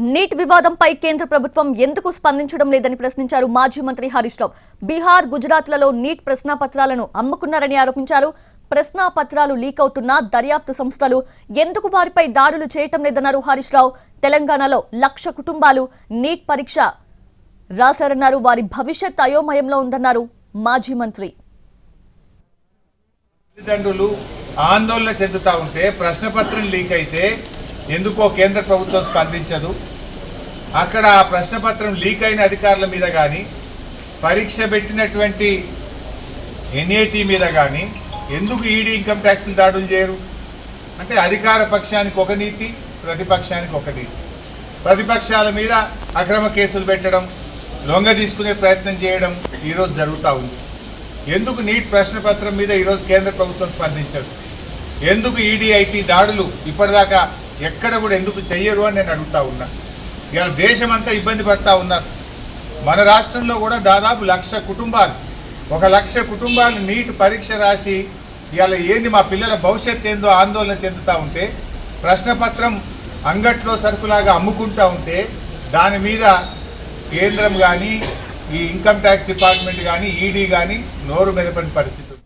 Neat వివాదంపై కేంద్ర ప్రభుత్వం ఎందుకు స్పందించడం లేదని ప్రశ్నించారు మాజీ మంత్రి హరీష్ రావు. బీహార్ గుజరాత్లలో నీట్ ప్రశ్నాపత్రాలను అమ్ముకున్నారని ఆరోపించారు. ప్రశ్నాపత్రాలు లీక్ అవుతున్నా దర్యాప్తు సంస్థలు ఎందుకు వారిపై దాడులు చేయటం లేదన్నారు హరీష్ రావు. తెలంగాణలో లక్ష కుటుంబాలు నీట్ పరీక్ష రాశారన్నారు. వారి భవిష్యత్ అయోమయంలో ఉందన్నారు మాజీ మంత్రి. తల్లిదండ్రులు ఆందోళన చెందుతూ ఉంటే ప్రశ్నపత్రం లీక్ అయితే ఎందుకో కేంద్ర ప్రభుత్వం స్పందించదు. అక్కడ ఆ ప్రశ్నపత్రం లీక్ అయిన అధికారుల మీద కానీ పరీక్ష పెట్టినటువంటి ఎన్ఏటీ మీద కానీ ఎందుకు ఈడీ ఇన్కమ్ ట్యాక్స్లు దాడులు చేయరు? అంటే అధికార పక్షానికి ఒక నీతి ప్రతిపక్షానికి ఒక నీతి. ప్రతిపక్షాల మీద అక్రమ కేసులు పెట్టడం లొంగ తీసుకునే ప్రయత్నం చేయడం ఈరోజు జరుగుతూ ఉంది. ఎందుకు నీట్ ప్రశ్నపత్రం మీద ఈరోజు కేంద్ర ప్రభుత్వం స్పందించదు? ఎందుకు ఈడీఐటీ దాడులు ఇప్పటిదాకా ఎక్కడ కూడా ఎందుకు చెయ్యరు అని నేను అడుగుతా ఉన్నా. ఇవాళ దేశమంతా ఇబ్బంది పడతా ఉన్నారు మన రాష్ట్రంలో కూడా దాదాపు లక్ష కుటుంబాలు ఒక లక్ష కుటుంబాలు నీట్ పరీక్ష రాసి ఇవాళ ఏంది మా పిల్లల భవిష్యత్ ఏందో ఆందోళన చెందుతూ ఉంటే ప్రశ్నపత్రం అంగట్లో సరుకులాగా అమ్ముకుంటా ఉంటే దాని మీద కేంద్రం కానీ ఈ ఇన్కమ్ ట్యాక్స్ డిపార్ట్మెంట్ కానీ ఈడీ కానీ నోరు మెదపని పరిస్థితి ఉంది.